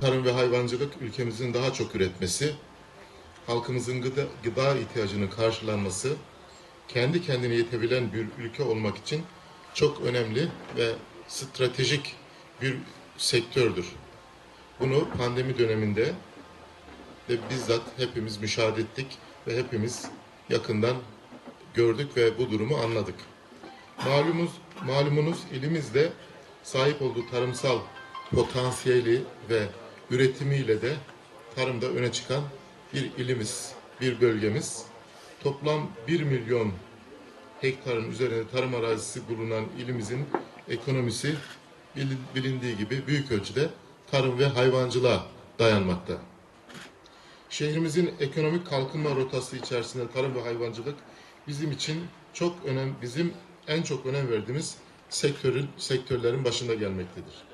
Tarım ve hayvancılık ülkemizin daha çok üretmesi, halkımızın gıda, gıda ihtiyacının karşılanması, kendi kendine yetebilen bir ülke olmak için çok önemli ve stratejik bir sektördür. Bunu pandemi döneminde de bizzat hepimiz müşahede ettik ve hepimiz yakından gördük ve bu durumu anladık. Malumuz, malumunuz ilimizde sahip olduğu tarımsal potansiyeli ve üretimiyle de tarımda öne çıkan bir ilimiz, bir bölgemiz. Toplam 1 milyon hektarın üzerinde tarım arazisi bulunan ilimizin ekonomisi bil- bilindiği gibi büyük ölçüde tarım ve hayvancılığa dayanmakta. Şehrimizin ekonomik kalkınma rotası içerisinde tarım ve hayvancılık bizim için çok önem bizim en çok önem verdiğimiz sektörün sektörlerin başında gelmektedir.